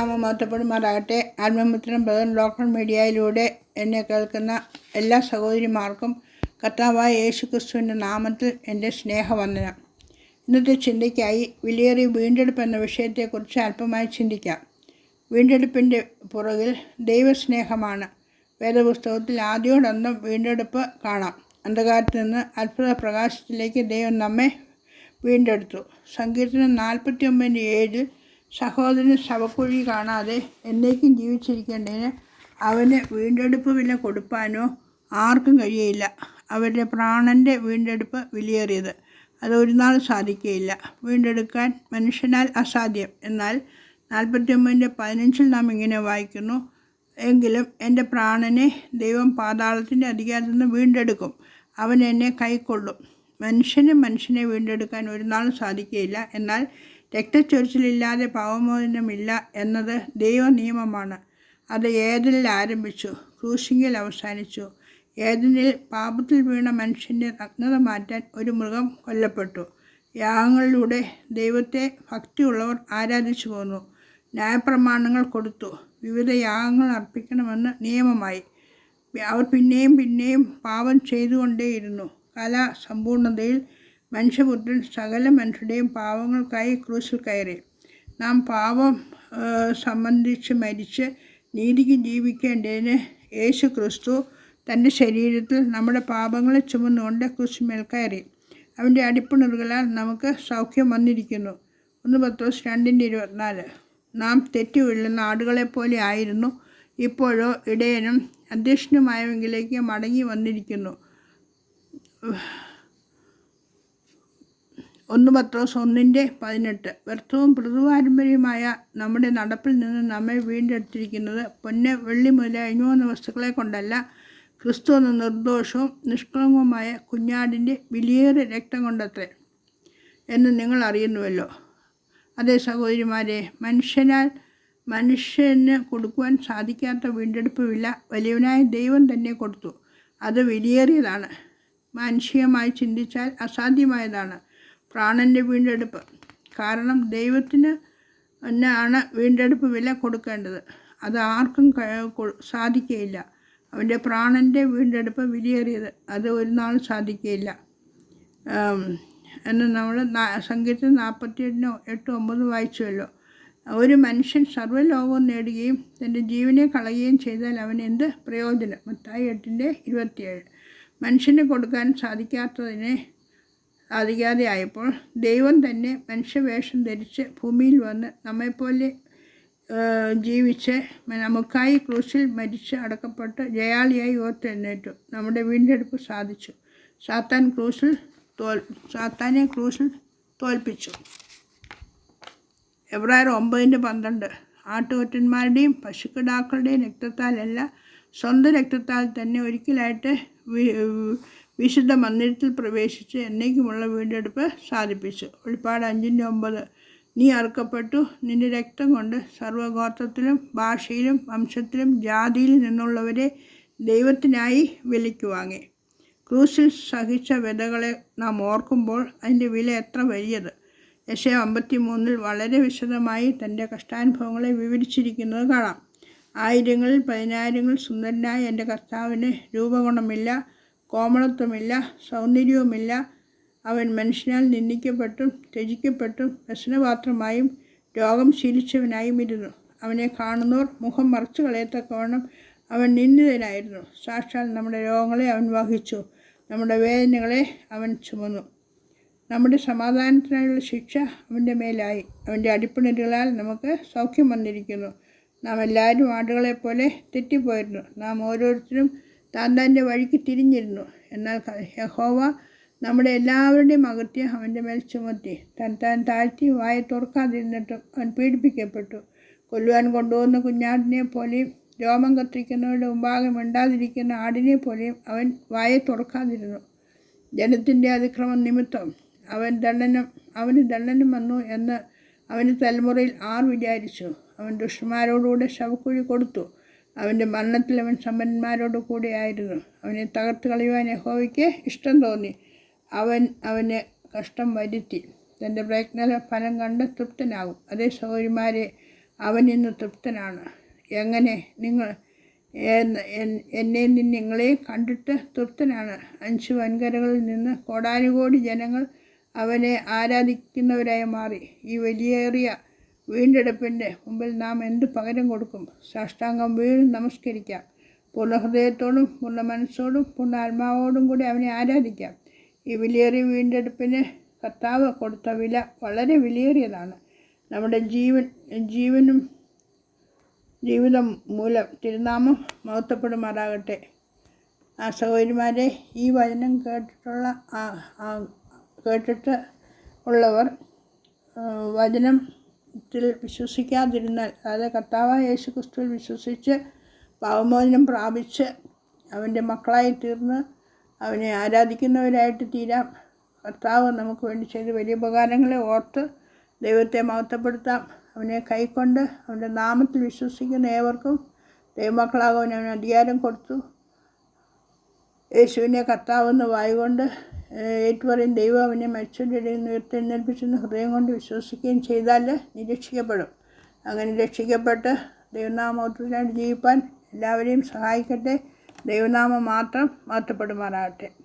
ദൈവനാമം മഹത്വപ്പെടുമാറാകട്ടെ ആത്മമിത്രം brother local മീഡിയയിലൂടെ എന്നെ കേൾക്കുന്ന എല്ലാ സഹോദരിമാർക്കും കർത്താവായ യേശു ക്രിസ്തുവിന്റെ നാമത്തിൽ എന്റെ സ്നേഹവന്ദനം. ഇന്നത്തെ ചിന്തയ്ക്കായി വിലയേറിയ വീണ്ടെടുപ്പ് എന്ന വിഷയത്തെക്കുറിച്ച് അല്പമായി ചിന്തിക്കാം. വീണ്ടെടുപ്പിന്റെ പുറകിൽ ദൈവസ്നേഹമാണ്. വേദപുസ്തകത്തിൽ ആദ്യോടൊന്നും വീണ്ടെടുപ്പ് കാണാം. അന്ധകാരത്തിൽ നിന്ന് അത്ഭുത പ്രകാശത്തിലേക്ക് ദൈവം നമ്മെ വീണ്ടെടുത്തു. സങ്കീർത്തനം നാൽപ്പത്തി ഒമ്പതിന്റെ ഏഴിൽ സഹോദരൻ ശവക്കുഴി കാണാതെ എന്നേക്കും ജീവിച്ചിരിക്കേണ്ടതിന് അവന് വീണ്ടെടുപ്പ് വില കൊടുപ്പാനോ ആർക്കും കഴിയയില്ല. അവരുടെ പ്രാണന്റെ വീണ്ടെടുപ്പ് വിലയേറിയത്. അത് ഒരു നാൾ സാധിക്കുകയില്ല വീണ്ടെടുക്കാൻ മനുഷ്യനാൽ അസാധ്യം. എന്നാൽ നാൽപ്പത്തി ഒമ്പതിന്റെ പതിനഞ്ചിൽ നാം ഇങ്ങനെ വായിക്കുന്നു എങ്കിലും എന്റെ പ്രാണനെ ദൈവം പാതാളത്തിന്റെ അധികാരത്തിൽ നിന്ന് വീണ്ടെടുക്കും. അവൻ എന്നെ കൈക്കൊള്ളും. മനുഷ്യന് മനുഷ്യനെ വീണ്ടെടുക്കാൻ ഒരു നാൾ സാധിക്കുകയില്ല എന്നാൽ രക്തച്ചൊരിച്ചിലില്ലാതെ പാവമോചനമില്ല എന്നത് ദൈവ നിയമമാണ് അത് ഏതിൽ ആരംഭിച്ചു? ക്രൂശിങ്ങിൽ അവസാനിച്ചു. ഏതിനിൽ പാപത്തിൽ വീണ മനുഷ്യന്റെ നഗ്നത മാറ്റാൻ ഒരു മൃഗം കൊല്ലപ്പെട്ടു. യാഗങ്ങളിലൂടെ ദൈവത്തെ ഭക്തിയുള്ളവർ ആരാധിച്ചു പോന്നു. ന്യായപ്രമാണങ്ങൾ കൊടുത്തു. വിവിധ യാഗങ്ങൾ അർപ്പിക്കണമെന്ന് നിയമമായി. അവർ പിന്നെയും പിന്നെയും പാപം ചെയ്തുകൊണ്ടേയിരുന്നു. കല സമ്പൂർണതയിൽ മനുഷ്യപുത്രൻ സകല മനുഷ്യരുടെയും പാവങ്ങൾക്കായി ക്രൂശിൽ കയറി. നാം പാവം സംബന്ധിച്ച് മരിച്ച് നീതിക്ക് ജീവിക്കേണ്ടതിന് യേശു ക്രിസ്തു തന്റെ ശരീരത്തിൽ നമ്മുടെ പാപങ്ങളെ ചുമന്നുകൊണ്ട് ക്രൂശിമേൽ കയറി. അവന്റെ അടിപ്പിണറുകളാൽ നമുക്ക് സൗഖ്യം വന്നിരിക്കുന്നു. ഒന്ന് പത്തോസ് രണ്ടിന്റെ ഇരുപത്തിനാല്. നാം തെറ്റി വീഴുന്ന ആടുകളെപ്പോലെ ആയിരുന്നു. ഇപ്പോഴോ ഇടയനും അധ്യക്ഷനുമായവെങ്കിലേക്ക് മടങ്ങി വന്നിരിക്കുന്നു. ഒന്ന് പത്രോസ് ഒന്നിന്റെ പതിനെട്ട്. വ്യർത്ഥവും മൃദുപാരമ്പര്യമായ നമ്മുടെ നടപ്പിൽ നിന്ന് നമ്മെ വീണ്ടെടുത്തിരിക്കുന്നത് പൊന്ന് വെള്ളി മുതല അഴിമൂന്ന് വസ്തുക്കളെ കൊണ്ടല്ല ക്രിസ്തു എന്ന നിർദോഷവും നിഷ്കളങ്കവുമായ കുഞ്ഞാടിന്റെ വിലയേറെ രക്തം കൊണ്ടത്രേ എന്ന് നിങ്ങൾ അറിയുന്നുവല്ലോ. അതേ സഹോദരിമാരെ മനുഷ്യനാൽ മനുഷ്യന് കൊടുക്കുവാൻ സാധിക്കാത്ത വീണ്ടെടുപ്പ് വില വലിയവനായ ദൈവം തന്നെ കൊടുത്തു. അത് വിലയേറിയതാണ്. മാനുഷികമായി ചിന്തിച്ചാൽ അസാധ്യമായതാണ്. പ്രാണന്റെ വീണ്ടെടുപ്പ്. കാരണം ദൈവത്തിന് എന്നാണ് വീണ്ടെടുപ്പ് വില കൊടുക്കേണ്ടത്. അത് ആർക്കും സാധിക്കുകയില്ല അവന്റെ പ്രാണന്റെ വീണ്ടെടുപ്പ് വിലയേറിയത് അത് ഒരു നാൾ സാധിക്കുകയില്ല എന്ന് നമ്മൾ സംഗീതത്തിൽ നാൽപ്പത്തി എട്ടിനോ എട്ടോ ഒമ്പത് വായിച്ചുവല്ലോ. ഒരു മനുഷ്യൻ സർവലോകവും നേടുകയും തന്റെ ജീവനെ കളയുകയും ചെയ്താൽ അവൻ എന്ത് പ്രയോജനം? മത്തായി എട്ടിന്റെ ഇരുപത്തിയേഴ്. മനുഷ്യന് കൊടുക്കാൻ സാധിക്കാത്തതിനെ സാധിക്കാതെ ആയപ്പോൾ ദൈവം തന്നെ മനുഷ്യവേഷം ധരിച്ച് ഭൂമിയിൽ വന്ന് നമ്മെപ്പോലെ ജീവിച്ച് നമുക്കായി ക്രൂശിൽ മരിച്ച് അടക്കപ്പെട്ട് ജയാളിയായി ഓർത്തെഴുന്നേറ്റു നമ്മുടെ വീണ്ടെടുപ്പ് സാധിച്ചു. സാത്താൻ ക്രൂശിൽ തോൽ സാത്താനെ ക്രൂശിൽ തോൽപ്പിച്ചു. എബ്രായർ ഒമ്പതിന്റെ പന്ത്രണ്ട്. ആട്ടുകൊറ്റന്മാരുടെയും പശുക്കിടാക്കളുടെയും രക്തത്താലല്ല സ്വന്തം രക്തത്താൽ തന്നെ ഒരിക്കലായിട്ട് വിശുദ്ധ മന്ദിരത്തിൽ പ്രവേശിച്ച് എന്നേക്കുമുള്ള വീണ്ടെടുപ്പ് സാധിപ്പിച്ചു. വെളിപ്പാട് അഞ്ചിന്റെ ഒമ്പത്. നീ അറുക്കപ്പെട്ടു. നിന്റെ രക്തം കൊണ്ട് സർവഗോത്രത്തിലും ഭാഷയിലും വംശത്തിലും ജാതിയിൽ നിന്നുള്ളവരെ ദൈവത്തിനായി വിലയ്ക്ക് വാങ്ങി. ക്രൂസിൽ സഹിച്ച വ്യതകളെ നാം ഓർക്കുമ്പോൾ അതിന്റെ വില എത്ര വലിയത്? യശ അമ്പത്തി മൂന്നിൽ വളരെ വിശദമായി തന്റെ കഷ്ടാനുഭവങ്ങളെ വിവരിച്ചിരിക്കുന്നത് കാണാം. ആയിരങ്ങളിൽ പതിനായിരങ്ങൾ സുന്ദരനായ എന്റെ കർത്താവിന് രൂപഗുണമില്ല. കോമളത്വമില്ല സൗന്ദര്യവുമില്ല. അവൻ മനുഷ്യനാൽ നിന്ദിക്കപ്പെട്ടും ത്യജിക്കപ്പെട്ടും വ്യസനപാത്രമായും രോഗം ശീലിച്ചവനായും ഇരുന്നു. അവനെ കാണുന്നവർ മുഖം മറച്ചു കളയത്തക്കവണ്ണം അവൻ നിന്ദിതനായിരുന്നു. സാക്ഷാൽ നമ്മുടെ രോഗങ്ങളെ അവൻ വഹിച്ചു. നമ്മുടെ വേദനകളെ അവൻ ചുമന്നു. നമ്മുടെ സമാധാനത്തിനായുള്ള ശിക്ഷ അവന്റെ മേലായി. അവന്റെ അടിപ്പിണരുകളാൽ നമുക്ക് സൗഖ്യം വന്നിരിക്കുന്നു. നാം എല്ലാവരും ആടുകളെപ്പോലെ തെറ്റിപ്പോയിരുന്നു. നാം ഓരോരുത്തരും താൻ തന്റെ വഴിക്ക് തിരിഞ്ഞിരുന്നു. എന്നാൽ യഹോവ നമ്മുടെ എല്ലാവരുടെയും അകത്യം അവന്റെ മേൽ ചുമത്തി. താൻ താൻ താഴ്ത്തി വായ തുറക്കാതിരുന്നിട്ടും അവൻ പീഡിപ്പിക്കപ്പെട്ടു. കൊല്ലുവാൻ കൊണ്ടുപോകുന്ന കുഞ്ഞാടിനെ പോലെയും രോമം കത്തിരിക്കുന്നവരുടെ മുമ്പാകെ മിണ്ടാതിരിക്കുന്ന ആടിനെ പോലെയും അവൻ വായ തുറക്കാതിരുന്നു. ജനത്തിന്റെ അതിക്രമം നിമിത്തം അവൻ ദണ്ഡനം അവന് ദണ്ഡനം വന്നു എന്ന് അവന്റെ തലമുറയിൽ ആർ വിചാരിച്ചു. അവൻ ദുഷ്ടന്മാരോടുകൂടെ ശവക്കുഴി കൊടുത്തു. അവന്റെ മരണത്തിൽ അവൻ സമ്പന്നന്മാരോട് കൂടെയായിരുന്നു അവനെ തകർത്ത് കളയുവാൻ യഹോവയ്ക്ക് ഇഷ്ടം തോന്നി. അവൻ അവന് കഷ്ടം വരുത്തി. തന്റെ പ്രയത്ന ഫലം കണ്ട് തൃപ്തനാകും. അതേ സഹോദരിമാരെ അവൻ ഇന്ന് തൃപ്തനാണ്. എങ്ങനെ നിങ്ങൾ എന്നെ നിങ്ങളെ കണ്ടിട്ട് തൃപ്തനാണ്? അഞ്ച് വൻകരകളിൽ നിന്ന് കോടാനുകോടി ജനങ്ങൾ അവനെ ആരാധിക്കുന്നവരായി മാറി. ഈ വലിയേറിയ വീണ്ടെടുപ്പിന്റെ മുമ്പിൽ നാം എന്ത് പകരം കൊടുക്കും? സാഷ്ടാംഗം വീണ്ടും നമസ്കരിക്കാം. പൂർണ ഹൃദയത്തോടും പൂർണ മനസ്സോടും പൂർണ ആത്മാവോടും കൂടി അവനെ ആരാധിക്കാം. ഈ വിലയേറിയ വീണ്ടെടുപ്പിന് കർത്താവ് കൊടുത്ത വില വളരെ വിലയേറിയതാണ്. നമ്മുടെ ജീവൻ ജീവനും ജീവിതം മൂലം തിരുനാമം മഹത്വപ്പെടുമാറാകട്ടെ. ആ സഹോദരിമാരെ ഈ വചനം കേട്ടിട്ടുള്ള കേട്ടിട്ട് ഉള്ളവർ ആ, വചനത്തിൽ വിശ്വസിക്കാതിരുന്നാൽ അതായത് കർത്താവായ യേശു ക്രിസ്തുവിൽ വിശ്വസിച്ച് പാവമോചനം പ്രാപിച്ച് അവന്റെ മക്കളായി തീർന്ന് അവനെ ആരാധിക്കുന്നവരായിട്ട് തീരാം. കർത്താവ് നമുക്ക് വേണ്ടി ചെയ്ത് വലിയ ഉപകാരങ്ങളെ ഓർത്ത് ദൈവത്തെ മഹത്വപ്പെടുത്താം. അവനെ കൈക്കൊണ്ട് അവന്റെ നാമത്തിൽ വിശ്വസിക്കുന്ന ഏവർക്കും ദൈവമക്കളാകാൻ അവന് അധികാരം കൊടുത്തു. യേശുവിനെ കർത്താവെന്ന് വായുകൊണ്ട് ഏറ്റുപറയും ദൈവം അവനെ മരിച്ചവരുടെ ഇടയിൽ ഉയർത്തെഴുന്നേൽപ്പിച്ചെന്ന് ഹൃദയം കൊണ്ട് വിശ്വസിക്കുകയും ചെയ്താൽ നിരീക്ഷിക്കപ്പെടും. അങ്ങനെ രക്ഷിക്കപ്പെട്ട് ദൈവനാമത്തിനായിട്ട് ജീവിപ്പാൻ എല്ലാവരെയും സഹായിക്കട്ടെ. ദൈവനാമം മാത്രം മാറ്റപ്പെടുമാറാകട്ടെ.